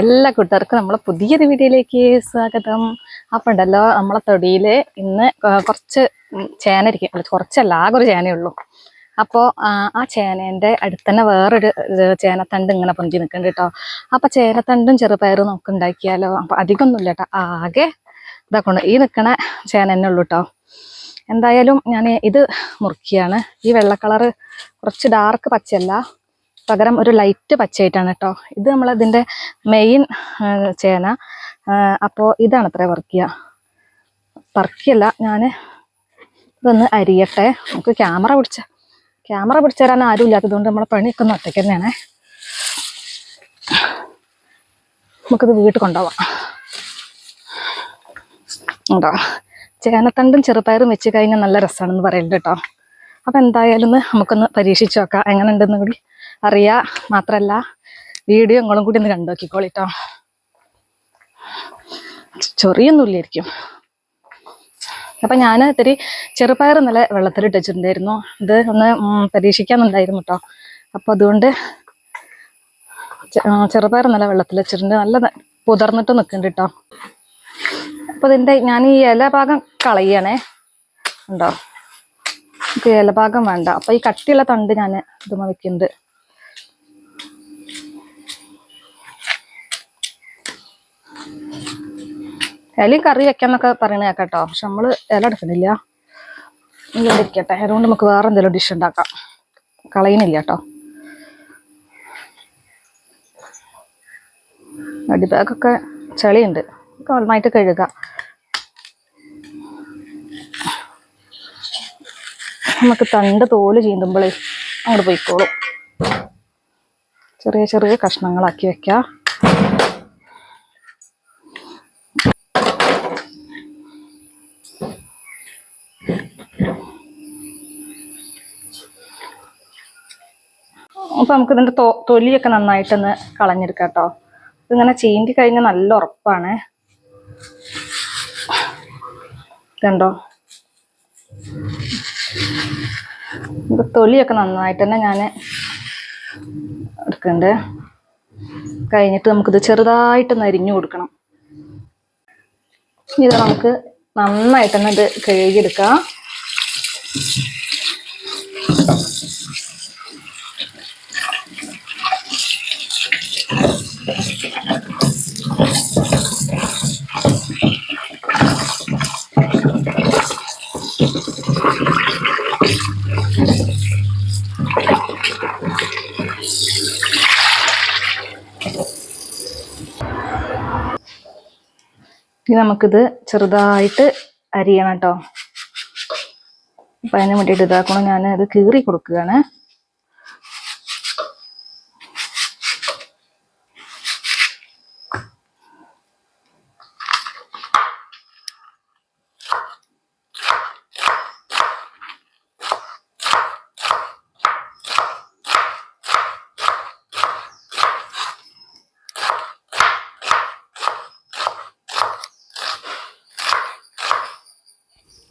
എല്ലാ കൂട്ടുകാർക്കും നമ്മളെ പുതിയൊരു വീഡിയോയിലേക്ക് സ്വാഗതം. അപ്പം ഉണ്ടല്ലോ നമ്മളെ തൊടിയിൽ ഇന്ന് കുറച്ച് ചേന ഇരിക്കും കുറച്ചല്ല ആകെ ഒരു ചേനയുള്ളൂ അപ്പോൾ ആ ചേനേന്റെ അടുത്ത് തന്നെ വേറൊരു ചേനത്തണ്ട് ഇങ്ങനെ പൊന്തി നിൽക്കുന്നുണ്ട് കേട്ടോ അപ്പം ചേനത്തണ്ടും ചെറുപയറും നമുക്ക് ഉണ്ടാക്കിയാലോ? അപ്പം അധികമൊന്നുമില്ല കേട്ടോ ആകെ ഇതാക്കൊണ്ട് ഈ നിൽക്കണ ചേന തന്നെ ഉള്ളൂ കേട്ടോ എന്തായാലും ഞാൻ ഇത് മുറുക്കിയാണ്. ഈ വെള്ള കളറ് കുറച്ച് ഡാർക്ക് പച്ചയല്ല. പകരം ഒരു ലൈറ്റ് പച്ചയായിട്ടാണ് കേട്ടോ ഇത് നമ്മൾ നമ്മളതിന്റെ മെയിൻ ചേന. അപ്പോൾ ഇതാണ് അത്ര വർക്കിയ പറിക്കല്ല ഞാൻ ഇതൊന്ന് അരിയട്ടെ. നമുക്ക് ക്യാമറ പിടിച്ച ക്യാമറ പിടിച്ചു തരാൻ ആരും ഇല്ലാത്തതുകൊണ്ട് നമ്മളെ പണിയൊക്കെ ഒന്ന് ഒറ്റയ്ക്ക് തന്നെയാണ്. നമുക്കിത് വീട്ടിൽ കൊണ്ടുപോവാം. ഉണ്ടോ? ചേനത്തണ്ടും ചെറുപയറും വെച്ച് കഴിഞ്ഞാൽ നല്ല രസമാണെന്ന് പറയുന്നുണ്ട് കേട്ടോ അപ്പം എന്തായാലും നമുക്കൊന്ന് പരീക്ഷിച്ച് നോക്കാം എങ്ങനെ ഉണ്ടെന്ന് കൂടി. അറിയാ മാത്രല്ല വീഡിയോ നിങ്ങളും കൂടി ഒന്ന് കണ്ടു നോക്കിക്കോളിട്ടോ ചൊറിയൊന്നുമില്ലായിരിക്കും. അപ്പം ഞാൻ ഇത്തിരി ചെറുപയർ നല്ല വെള്ളത്തിൽ ഇട്ടിട്ടുണ്ടായിരുന്നു. ഇത് ഒന്ന് പരീക്ഷിക്കാന്നുണ്ടായിരുന്നു കേട്ടോ. അപ്പോൾ അതുകൊണ്ട് ചെറുപയർ നല്ല വെള്ളത്തിൽ വെച്ചിട്ടുണ്ട്. നല്ല പുതർന്നിട്ട് നിൽക്കുന്നുണ്ട് കേട്ടോ. അപ്പോൾ ഇതിന്റെ ഞാൻ ഈ ഇല ഭാഗം കളയണേ ഉണ്ടോ? ഇലഭാഗം വേണ്ട. അപ്പോൾ ഈ കട്ടിയുള്ള തണ്ട് ഞാൻ ഇതുമ വെക്കുന്നുണ്ട് ഇലയും കറി വെക്കാന്നൊക്കെ പറയണ കേട്ടോ പക്ഷെ നമ്മൾ ഇല എടുക്കണില്ല. ഇല ഇരിക്കട്ടെ. അതുകൊണ്ട് നമുക്ക് വേറെ എന്തെങ്കിലും ഡിഷ് ഉണ്ടാക്കാം. കളയുന്നില്ല കേട്ടോ. അടിബാഗൊക്കെ ചെളിയുണ്ട്. നന്നായിട്ട് കഴുകുക നമുക്ക് തണ്ട് തോൽ ചീന്തുമ്പോഴേ അങ്ങോട്ട് പോയിക്കോളും. ചെറിയ ചെറിയ കഷ്ണങ്ങളാക്കി വെക്കാം. അപ്പൊ നമുക്ക് ഇതിന്റെ തൊലിയൊക്കെ നന്നായിട്ടൊന്ന് കളഞ്ഞെടുക്കാം കേട്ടോ. ഇതിങ്ങനെ ചീന്തി കഴിഞ്ഞാൽ നല്ല ഉറപ്പാണ്. കണ്ടോ തൊലിയൊക്കെ നന്നായിട്ട് തന്നെ ഞാൻ എടുക്കണ്ട് കഴിഞ്ഞിട്ട് നമുക്കിത് ചെറുതായിട്ടൊന്ന് അരിഞ്ഞു കൊടുക്കണം. ഇത് നമുക്ക് നന്നായിട്ട് തന്നെ ഇത് കഴുകിയെടുക്കാം. ഇനി നമുക്കിത് ചെറുതായിട്ട് അരിയണം കേട്ടോ. അപ്പം അതിന് വേണ്ടിയിട്ട് ഇതാക്കണം. ഞാൻ അത് കീറി കൊടുക്കുകയാണ്.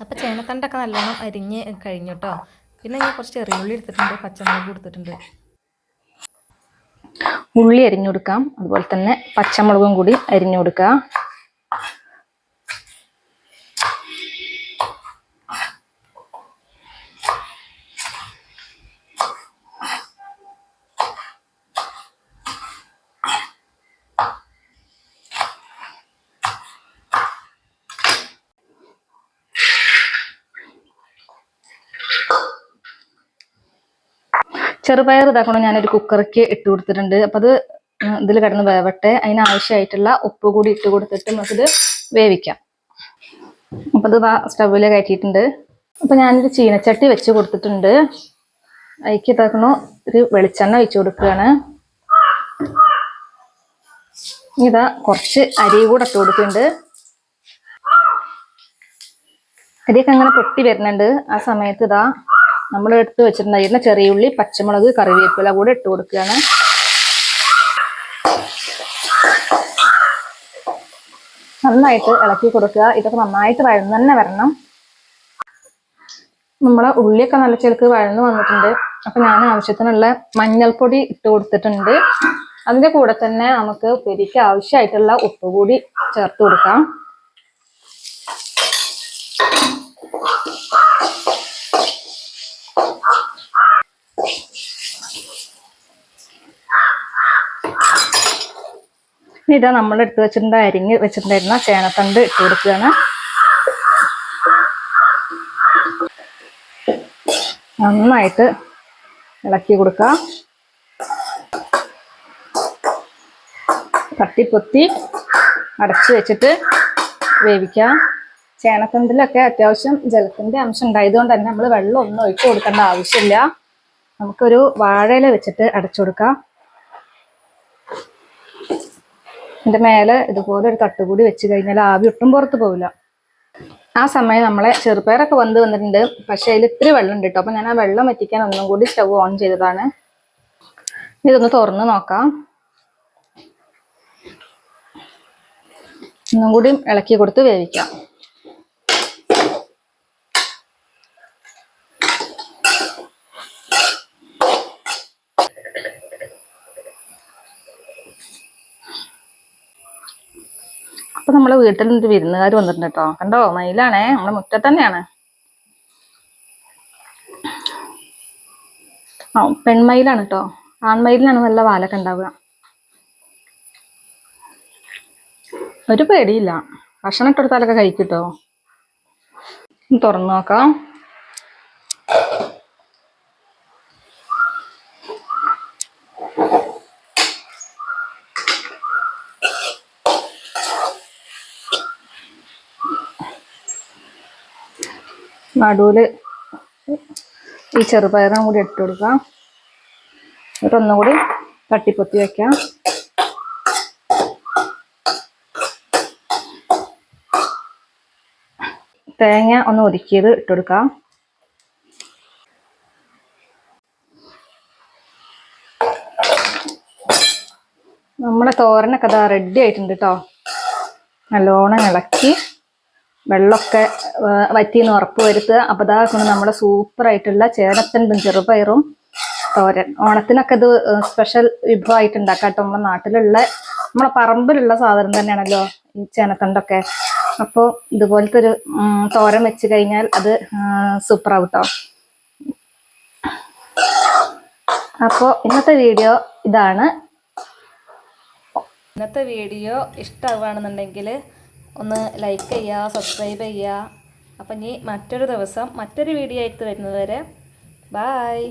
അപ്പോൾ ചേനത്തണ്ടൊക്കെ നല്ലോണം അരിഞ്ഞ് കഴിഞ്ഞു കേട്ടോ പിന്നെ ഞാൻ കുറച്ച് ചെറിയുള്ളി എടുത്തിട്ടുണ്ട് പച്ചമുളക് എടുത്തിട്ടുണ്ട് ഉള്ളി അരിഞ്ഞു കൊടുക്കാം. അതുപോലെ തന്നെ പച്ചമുളകും കൂടി അരിഞ്ഞു കൊടുക്കുക ചെറുപയർ ഇതാക്കണം ഞാനൊരു കുക്കറിക്ക് ഇട്ട് കൊടുത്തിട്ടുണ്ട്. അപ്പം അത് ഇതിൽ കിടന്ന് വേവട്ടെ. അതിനാവശ്യമായിട്ടുള്ള ഉപ്പ് കൂടി ഇട്ട് കൊടുത്തിട്ട് നമുക്കിത് വേവിക്കാം. അപ്പം ഇത് സ്റ്റവിൽ കയറ്റിയിട്ടുണ്ട്. അപ്പം ഞാനൊരു ചീനച്ചട്ടി വെച്ച് കൊടുത്തിട്ടുണ്ട്. അതിക്ക് ഇതാക്കണു ഒരു വെളിച്ചെണ്ണ ഒഴിച്ചു കൊടുക്കുകയാണ്. ഇതാ കുറച്ച് അരി കൂടെ ഇട്ട് കൊടുക്കുന്നുണ്ട് അരിയൊക്കെ അങ്ങനെ പൊട്ടി വരുന്നുണ്ട്. ആ സമയത്ത് ഇതാ നമ്മൾ എടുത്ത് വെച്ചിട്ടുണ്ടായിരുന്ന ചെറിയ ഉള്ളി പച്ചമുളക് കറിവേപ്പില കൂടെ ഇട്ട് കൊടുക്കുകയാണ്. നന്നായിട്ട് ഇളക്കി കൊടുക്കുക. ഇതൊക്കെ നന്നായിട്ട് വഴന്ന് തന്നെ വരണം. നമ്മളെ ഉള്ളിയൊക്കെ നല്ല ചെലുക്ക് വഴന്ന് വന്നിട്ടുണ്ട്. അപ്പൊ ഞാൻ ആവശ്യത്തിനുള്ള മഞ്ഞൾപ്പൊടി ഇട്ട് കൊടുത്തിട്ടുണ്ട്. അതിന്റെ കൂടെ തന്നെ നമുക്ക് പെരിക്ക് ആവശ്യമായിട്ടുള്ള ഉപ്പ് കൂടി ചേർത്ത് കൊടുക്കാം. ഇനി ഇതാ നമ്മൾ എടുത്ത് വെച്ചിട്ടുണ്ട് അരിഞ്ഞ് വെച്ചിട്ടുണ്ടായിരുന്ന ചേനത്തണ്ട് ഇട്ട് കൊടുക്കുകയാണ്. നന്നായിട്ട് ഇളക്കി കൊടുക്കുക. തട്ടിപ്പൊത്തി അടച്ചു വെച്ചിട്ട് വേവിക്കാം ചേനത്തണ്ടിലൊക്കെ അത്യാവശ്യം ജലത്തിന്റെ അംശം ഉണ്ടായതുകൊണ്ട് തന്നെ നമ്മൾ വെള്ളം ഒന്നും ഒഴിച്ചു കൊടുക്കേണ്ട ആവശ്യമില്ല. നമുക്കൊരു വാഴയില വെച്ചിട്ട് അടച്ചു കൊടുക്കാം. ഇതിന്റെ മേലെ ഇതുപോലെ ഒരു തട്ടുകൂടി വെച്ച് കഴിഞ്ഞാൽ ആവി ഒട്ടും പുറത്ത് പോവില്ല. ആ സമയം നമ്മളെ ചെറുപയറൊക്കെ വന്ന് വന്നിട്ടുണ്ട്. പക്ഷെ അതിൽ ഇത്തിരി വെള്ളം ഉണ്ട് കേട്ടോ. അപ്പൊ ഞാൻ ആ വെള്ളം വറ്റിക്കാൻ ഒന്നും കൂടി സ്റ്റവ് ഓൺ ചെയ്തതാണ്. ഇതൊന്ന് തുറന്ന് നോക്കാം. ഒന്നും കൂടി ഇളക്കി കൊടുത്ത് വേവിക്കാം. അപ്പൊ നമ്മളെ വീട്ടിൽ നിന്ന് വിരുന്നുകാർ വന്നിട്ടുണ്ട് കേട്ടോ. കണ്ടോ? മയിലാണേ. നമ്മളെ മുറ്റത്ത് തന്നെയാണ്. ആ പെൺമയിലാണ് കേട്ടോ. ആൺമയിലിനാണ് നല്ല വാലൊക്കെ ഉണ്ടാവുക. ഒരു പേടിയില്ല. ഭക്ഷണം ഇട്ടെടുത്താലൊക്കെ കഴിക്കിട്ടോ തുറന്നു നോക്കാം. നടുവിൽ ഈ ചെറുപയറും കൂടി ഇട്ട് കൊടുക്കാം. എന്നിട്ട് ഒന്നുകൂടി തട്ടിപ്പൊത്തി വയ്ക്കാം തേങ്ങ ഒന്ന് ഒതുക്കിയത് ഇട്ട് കൊടുക്കാം. നമ്മുടെ തോരനൊക്കെ അതാ റെഡി ആയിട്ടുണ്ട് കേട്ടോ നല്ലോണം ഇളക്കി. വെള്ളമൊക്കെ വറ്റിന്ന് ഉറപ്പ് വരുത്തുക. അപ്പൊ ഇതാ നമ്മളെ നമ്മുടെ സൂപ്പർ ആയിട്ടുള്ള ചേനത്തണ്ടും ചെറുപയറും തോരൻ. ഓണത്തിനൊക്കെ ഇത് സ്പെഷ്യൽ വിഭവമായിട്ട് ഉണ്ടാക്കാം നമ്മുടെ നാട്ടിലുള്ള നമ്മളെ പറമ്പിലുള്ള സാധനം തന്നെയാണല്ലോ ഈ ചേനത്തണ്ടൊക്കെ. അപ്പോൾ ഇതുപോലത്തെ ഒരു തോരം തോരൻ വെച്ച് കഴിഞ്ഞാൽ അത് സൂപ്പർ ആവും കേട്ടോ അപ്പോൾ ഇന്നത്തെ വീഡിയോ ഇതാണ്. ഇന്നത്തെ വീഡിയോ ഇഷ്ടമാവുകയാണെന്നുണ്ടെങ്കിൽ ഒന്ന് ലൈക്ക് ചെയ്യുക സബ്സ്ക്രൈബ് ചെയ്യുക. അപ്പം ഇനി മറ്റൊരു ദിവസം മറ്റൊരു വീഡിയോ ആയിട്ട് വരുന്നത് വരെ. ബായ്